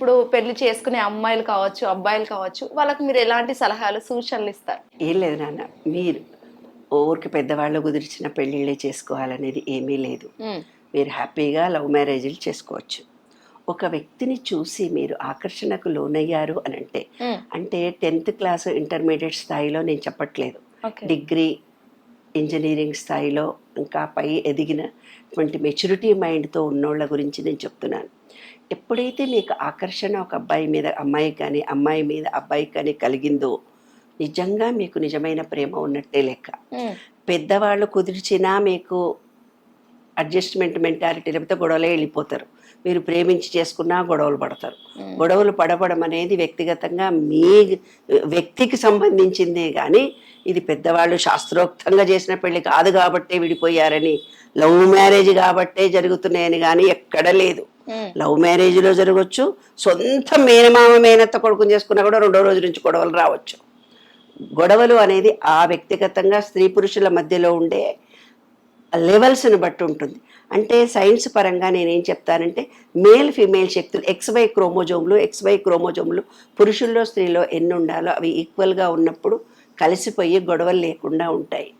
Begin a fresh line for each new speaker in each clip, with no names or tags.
ఇప్పుడు పెళ్ళి చేసుకునే అమ్మాయిలు కావచ్చు అబ్బాయిలు కావచ్చు వాళ్ళకి మీరు ఎలాంటి సలహాలు సూచనలు ఇస్తారు?
ఏం లేదు నాన్న. మీరు ఊరికి పెద్దవాళ్ళు కుదిర్చిన పెళ్ళిళ్ళే చేసుకోవాలనేది ఏమీ లేదు. మీరు హ్యాపీగా లవ్ మ్యారేజ్లు చేసుకోవచ్చు. ఒక వ్యక్తిని చూసి మీరు ఆకర్షణకు లోనయ్యారు అని అంటే
అంటే
టెన్త్ క్లాస్ ఇంటర్మీడియట్ స్థాయిలో నేను చెప్పట్లేదు. డిగ్రీ ఇంజనీరింగ్ స్థాయిలో ఇంకా పై ఎదిగినటువంటి మెచ్యూరిటీ మైండ్తో ఉన్నోళ్ళ గురించి నేను చెప్తున్నాను. ఎప్పుడైతే మీకు ఆకర్షణ ఒక అబ్బాయి మీద అమ్మాయి కానీ అమ్మాయి మీద అబ్బాయి కానీ కలిగిందో నిజంగా మీకు నిజమైన ప్రేమ ఉన్నట్టే లెక్క. పెద్దవాళ్ళు కుదిర్చినా మీకు అడ్జస్ట్మెంట్ మెంటాలిటీ లేకపోతే గొడవలే వెళ్ళిపోతారు. మీరు ప్రేమించి చేసుకున్నా గొడవలు పడతారు. గొడవలు పడపడం అనేది వ్యక్తిగతంగా మీ వ్యక్తికి సంబంధించిందే కానీ ఇది పెద్దవాళ్ళు శాస్త్రోక్తంగా చేసిన పెళ్ళి కాదు కాబట్టే విడిపోయారని లవ్ మ్యారేజ్ కాబట్టే జరుగుతున్నాయని కానీ ఎక్కడ లేదు. లవ్ మ్యారేజ్లో జరగవచ్చు సొంత మేనమామ మేనత్త కొడుకుని చేసుకున్నా కూడా రెండో రోజు నుంచి గొడవలు రావచ్చు. గొడవలు అనేది ఆ వ్యక్తిగతంగా స్త్రీ పురుషుల మధ్యలో ఉండే లెవెల్స్ని బట్టి ఉంటుంది. అంటే సైన్స్ పరంగా నేనేం చెప్తానంటే మేల్ ఫిమేల్ శక్తులు ఎక్స్వై క్రోమోజోమ్లు ఎక్స్వై క్రోమోజోమ్లు పురుషుల్లో స్త్రీలో ఎన్ని ఉండాలో అవి ఈక్వల్గా ఉన్నప్పుడు కలిసిపోయి గొడవలు లేకుండా ఉంటాయి.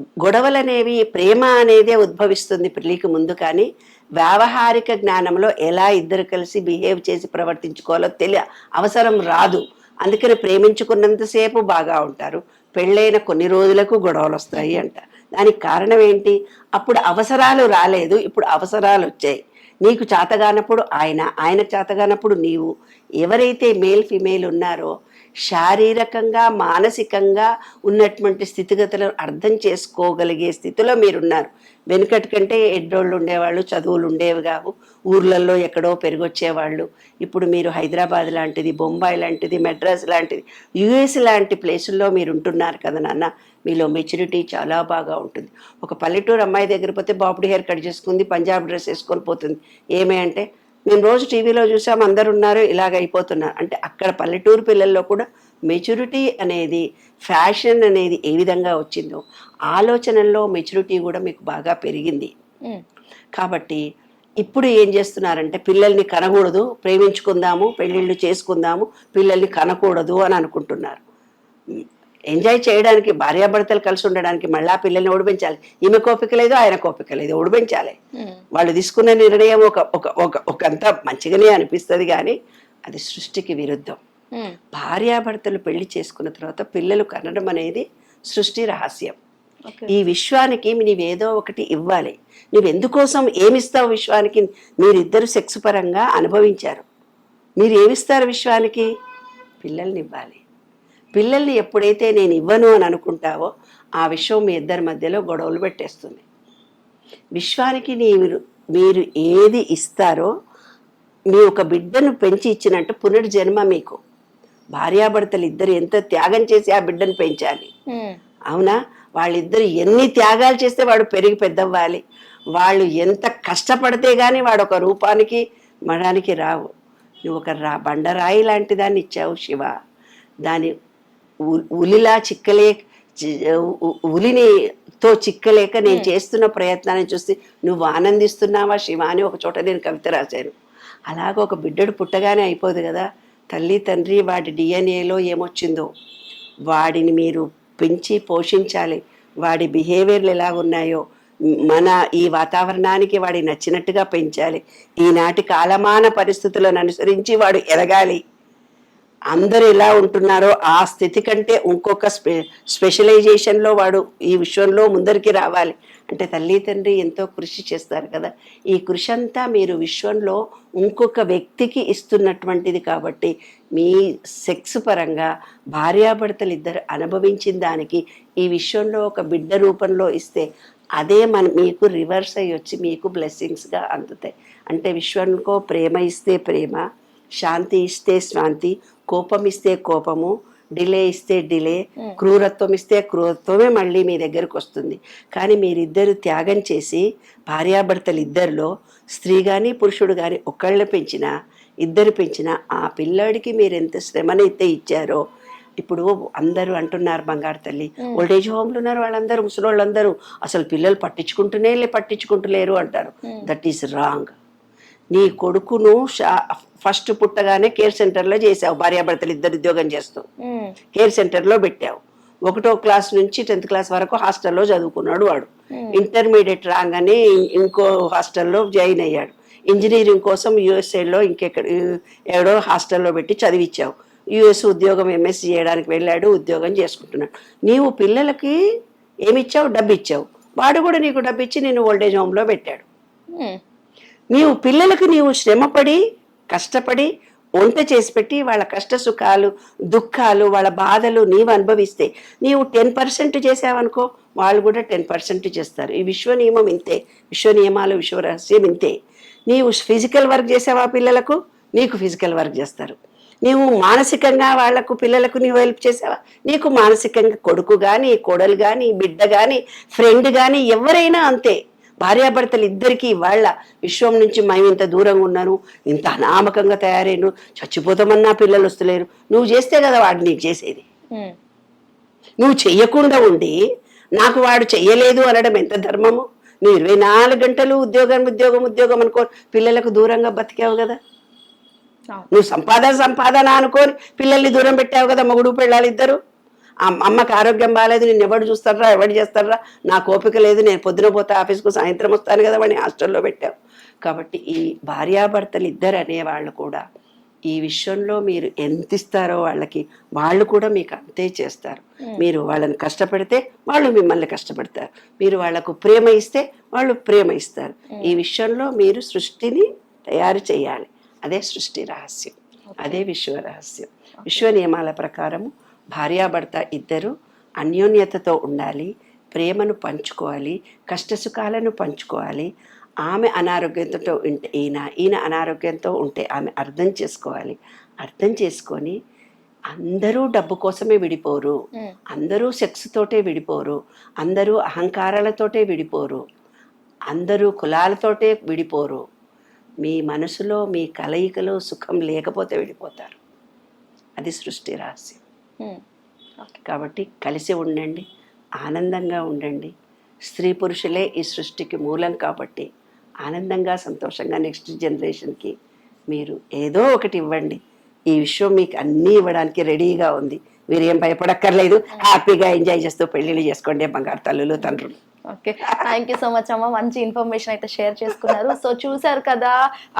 గొడవలు అనేవి ప్రేమ అనేదే ఉద్భవిస్తుంది పెళ్ళికి ముందు కానీ వ్యావహారిక జ్ఞానంలో ఎలా ఇద్దరు కలిసి బిహేవ్ చేసి ప్రవర్తించుకోవాలో తెలియ అవసరం రాదు. అందుకని ప్రేమించుకున్నంతసేపు బాగా ఉంటారు. పెళ్ళైన కొన్ని రోజులకు గొడవలు వస్తాయి అంట. దానికి కారణం ఏంటి? అప్పుడు అవసరాలు రాలేదు ఇప్పుడు అవసరాలు వచ్చాయి. నీకు చేతగానప్పుడు ఆయన ఆయన చేతగానప్పుడు నీవు. ఎవరైతే మేల్ ఫిమేల్ ఉన్నారో శారీరకంగా మానసికంగా ఉన్నటువంటి స్థితిగతులను అర్థం చేసుకోగలిగే స్థితిలో మీరున్నారు. వెనుకటి కంటే ఎడ్డోళ్ళు ఉండేవాళ్ళు చదువులు ఉండేవి కావు. ఊర్లలో ఎక్కడో పెరిగొచ్చేవాళ్ళు. ఇప్పుడు మీరు హైదరాబాద్ లాంటిది బొంబాయి లాంటిది మెడ్రాస్ లాంటిది యుఎస్ లాంటి ప్లేసుల్లో మీరు ఉంటున్నారు కదా నాన్న. మీలో మెచ్యూరిటీ చాలా బాగా ఉంటుంది. ఒక పల్లెటూరు అమ్మాయి దగ్గర పోతే బాపుడి హెయిర్ కట్ చేసుకుంది పంజాబ్ డ్రెస్ వేసుకొని పోతుంది. ఏమే అంటే మేము రోజు టీవీలో చూసాం అందరు ఉన్నారు ఇలాగ అయిపోతున్నారు. అంటే అక్కడ పల్లెటూరు పిల్లల్లో కూడా మెచ్యూరిటీ అనేది ఫ్యాషన్ అనేది ఏ విధంగా వచ్చిందో ఆలోచనల్లో మెచ్యూరిటీ కూడా మీకు బాగా పెరిగింది. కాబట్టి ఇప్పుడు ఏం చేస్తున్నారంటే పిల్లల్ని కనకూడదు ప్రేమించుకుందాము పెళ్ళిళ్ళు చేసుకుందాము పిల్లల్ని కనకూడదు అని అనుకుంటున్నారు. ఎంజాయ్ చేయడానికి భార్యాభర్తలు కలిసి ఉండడానికి మళ్ళా పిల్లల్ని ఓడిపించాలి. ఈమె కోపిక లేదు ఆయన కోపిక లేదు ఓడిపించాలి. వాళ్ళు తీసుకున్న నిర్ణయం ఒక ఒక ఒక ఒకంత మంచిగానే అనిపిస్తుంది కానీ అది సృష్టికి విరుద్ధం. భార్యాభర్తలు పెళ్ళి చేసుకున్న తర్వాత పిల్లలు కనడం అనేది సృష్టి రహస్యం. ఈ విశ్వానికి నీవేదో ఒకటి ఇవ్వాలి. నువ్వు ఎందుకోసం ఏమిస్తావు విశ్వానికి? మీరిద్దరు సెక్స్ పరంగా అనుభవించారు. మీరు ఏమిస్తారు విశ్వానికి? పిల్లల్ని ఇవ్వాలి పిల్లల్ని ఎప్పుడైతే నేను ఇవ్వను అని అనుకుంటావో ఆ విశ్వం మీ ఇద్దరి మధ్యలో గొడవలు పెట్టేస్తుంది. విశ్వానికి మీరు మీరు ఏది ఇస్తారో మీ ఒక బిడ్డను పెంచి ఇచ్చినట్టు పునర్జన్మ మీకు. భార్యాభర్తలు ఇద్దరు ఎంత త్యాగం చేసి ఆ బిడ్డను పెంచాలి. అవునా? వాళ్ళిద్దరు ఎన్ని త్యాగాలు చేస్తే వాడు పెరిగి పెద్దవ్వాలి. వాళ్ళు ఎంత కష్టపడితే గానీ వాడు ఒక రూపానికి మడానికి రావు. నువ్వు ఒక రా బండరాయి లాంటి దాన్ని ఇచ్చావు శివ. దాని ఉలిలా చిక్కలే ఉలిని తో చిక్కలేక నేను చేస్తున్న ప్రయత్నాన్ని చూసి నువ్వు ఆనందిస్తున్నావా శివ అని ఒక చోట నేను కవిత రాశాను. అలాగ ఒక బిడ్డడు పుట్టగానే అయిపోదు కదా తల్లి తండ్రి వాడి డిఎన్ఏలో ఏమొచ్చిందో వాడిని మీరు పెంచి పోషించాలి. వాడి బిహేవియర్లు ఎలా ఉన్నాయో మన ఈ వాతావరణానికి వాడి నచ్చినట్టుగా పెంచాలి. ఈనాటి కాలమాన పరిస్థితులను అనుసరించి వాడు ఎదగాలి. అందరు ఎలా ఉంటున్నారో ఆ స్థితి కంటే ఇంకొక స్పె స్పెషలైజేషన్లో వాడు ఈ విశ్వంలో ముందరికి రావాలి. అంటే తల్లి తండ్రి ఎంతో కృషి చేస్తారు కదా. ఈ కృషి అంతా మీరు విశ్వంలో ఇంకొక వ్యక్తికి ఇస్తున్నటువంటిది కాబట్టి మీ సెక్స్ పరంగా భార్యాభర్తలు ఇద్దరు అనుభవించిన దానికి ఈ విశ్వంలో ఒక బిడ్డ రూపంలో ఇస్తే అదే మన మీకు రివర్స్ అయ్యి వచ్చి మీకు బ్లెస్సింగ్స్గా అందుతాయి. అంటే విశ్వంకో ప్రేమ ఇస్తే ప్రేమ శాంతి ఇస్తే శాంతి కోపం ఇస్తే కోపము డిలే ఇస్తే డిలే క్రూరత్వం ఇస్తే క్రూరత్వమే మళ్ళీ మీ దగ్గరకు వస్తుంది. కానీ మీరిద్దరు త్యాగం చేసి భార్యాభర్తలు ఇద్దరిలో స్త్రీ కానీ పురుషుడు కానీ ఒకళ్ళని పెంచినా ఇద్దరు పెంచినా ఆ పిల్లాడికి మీరు ఎంత శ్రమనైతే ఇచ్చారో ఇప్పుడు అందరూ అంటున్నారు బంగారు తల్లి ఓల్డేజ్ హోమ్లు ఉన్నారు వాళ్ళందరూ ముసలోళ్ళందరూ అసలు పిల్లలు పట్టించుకుంటూనే లే పట్టించుకుంటలేరు అంటారు. That is wrong. నీ కొడుకును షా- ఫస్ట్ పుట్టగానే కేర్ సెంటర్లో చేసావు భార్యాభర్తలు ఇద్దరు ఉద్యోగం చేస్తూ. కేర్ సెంటర్లో పెట్టావు. ఒకటో క్లాస్ నుంచి టెన్త్ క్లాస్ వరకు హాస్టల్లో చదువుకున్నాడు వాడు. ఇంటర్మీడియట్ రాగానే ఇంకో హాస్టల్లో జాయిన్ అయ్యాడు. ఇంజనీరింగ్ కోసం యూఎస్ఏలో ఇంకెక్కడ ఎక్కడో హాస్టల్లో పెట్టి చదివించావు యుఎస్ ఉద్యోగం ఎంఎస్సీ చేయడానికి వెళ్ళాడు ఉద్యోగం చేసుకుంటున్నాడు. నీవు పిల్లలకి ఏమిచ్చావు? డబ్బు ఇచ్చావు వాడు కూడా నీకు డబ్బు ఇచ్చి నేను ఓల్డేజ్ హోమ్లో పెట్టాడు. నీవు పిల్లలకు నీవు శ్రమపడి కష్టపడి వంట చేసి పెట్టి వాళ్ళ కష్ట సుఖాలు దుఃఖాలు వాళ్ళ బాధలు నీవు అనుభవిస్తే నీవు టెన్ పర్సెంట్ చేసావనుకో వాళ్ళు కూడా టెన్ పర్సెంట్ చేస్తారు. ఈ విశ్వ నియమం ఇంతే విశ్వ నియమాలు విశ్వ రహస్యం ఇంతే. నీవు ఫిజికల్ వర్క్ చేసావా పిల్లలకు? నీకు ఫిజికల్ వర్క్ చేస్తారు. నీవు మానసికంగా వాళ్ళకు పిల్లలకు నీవు హెల్ప్ చేసావా? నీకు మానసికంగా కొడుకు కానీ కోడలు కానీ బిడ్డ కానీ ఫ్రెండ్ కానీ ఎవరైనా అంతే. భార్యాభర్తలు ఇద్దరికి వాళ్ళ విశ్వం నుంచి మేము ఇంత దూరంగా ఉన్నాను ఇంత అనామకంగా తయారైను చచ్చిపోతామన్నా పిల్లలు వస్తలేరు. నువ్వు చేస్తే కదా వాడు నీకు చేసేది. నువ్వు చెయ్యకుండా ఉండి నాకు వాడు చెయ్యలేదు అనడం ఎంత ధర్మము? నువ్వు ఇరవై నాలుగు గంటలు ఉద్యోగం ఉద్యోగం ఉద్యోగం అనుకో పిల్లలకు దూరంగా బతికావు కదా. నువ్వు సంపాదన సంపాదన అనుకోని పిల్లల్ని దూరం పెట్టావు కదా మొగుడు పిల్లలు ఇద్దరు. అమ్మకి ఆరోగ్యం బాగాలేదు నేను ఎవడు చూస్తారా ఎవడు చేస్తారా నాకు ఓపిక లేదు నేను పొద్దున పోతే ఆఫీస్కు సాయంత్రం వస్తాను కదా వాడిని హాస్టల్లో పెట్టావు. కాబట్టి ఈ భార్యాభర్తలు ఇద్దరు అనేవాళ్ళు కూడా ఈ విషయంలో మీరు ఎంత ఇస్తారో వాళ్ళకి వాళ్ళు కూడా మీకు అంతే చేస్తారు. మీరు వాళ్ళని కష్టపెడితే వాళ్ళు మిమ్మల్ని కష్టపెడతారు. మీరు వాళ్ళకు ప్రేమ ఇస్తే వాళ్ళు ప్రేమ ఇస్తారు. ఈ విషయంలో మీరు సృష్టిని తయారు చేయాలి. అదే సృష్టి రహస్యం. అదే విశ్వ రహస్యం. విశ్వ నియమాల ప్రకారము భార్యాభర్త ఇద్దరు అన్యోన్యతతో ఉండాలి ప్రేమను పంచుకోవాలి కష్టసుఖాలను పంచుకోవాలి. ఆమె అనారోగ్యంతో ఉంటే ఈయన ఈయన అనారోగ్యంతో ఉంటే ఆమె అర్థం చేసుకోవాలి. అర్థం చేసుకొని అందరూ డబ్బు కోసమే విడిపోరు. అందరూ సెక్స్ తోటే విడిపోరు. అందరూ అహంకారాలతోటే విడిపోరు. అందరూ కులాలతోటే విడిపోరు. మీ మనసులో మీ కలయికలో సుఖం లేకపోతే విడిపోతారు. అది సృష్టి రహస్యం. కాబట్టి కలిసి ఉండండి ఆనందంగా ఉండండి. స్త్రీ పురుషులే ఈ సృష్టికి మూలం కాబట్టి ఆనందంగా సంతోషంగా నెక్స్ట్ జనరేషన్కి మీరు ఏదో ఒకటి ఇవ్వండి. ఈ విశ్వం మీకు అన్నీ ఇవ్వడానికి రెడీగా ఉంది. మీరు ఏం భయపడక్కర్లేదు హ్యాపీగా ఎంజాయ్ చేస్తూ పెళ్ళిళ్ళు చేసుకోండి బంగారు తల్లులు తండ్రులు.
Okay thank you so much అమ్మ. మంచి ఇన్ఫర్మేషన్ అయితే షేర్ చేసుకున్నారు. సో చూశారు కదా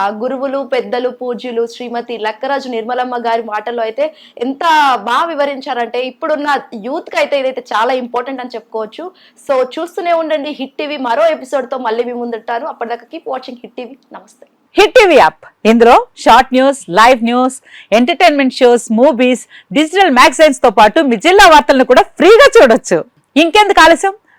ఆ గురువులు పెద్దలు పూజ్యులు శ్రీమతి లక్కరాజు నిర్మలమ్మ గారి మాటల్లో అయితే ఎంత బాగా వివరించారంటే ఇప్పుడున్న యూత్కి అయితే ఇదైతే చాలా ఇంపార్టెంట్ అని చెప్పుకోవచ్చు. సో చూస్తూనే ఉండండి హిట్ టీవీ మరో ఎపిసోడ్తో మళ్ళీ మీ ముందుంటాను అప్పటిదాకా కీప్ వాచింగ్ హిట్ టీవీ నమస్తే.
హిట్ టీవీ యాప్ ఇందులో short news live news entertainment shows movies digital మ్యాగజైన్స్తో పాటు మీ జిల్లా వార్తలను కూడా ఫ్రీగా చూడొచ్చు. ఇంకెందుకు ఆలస్యం?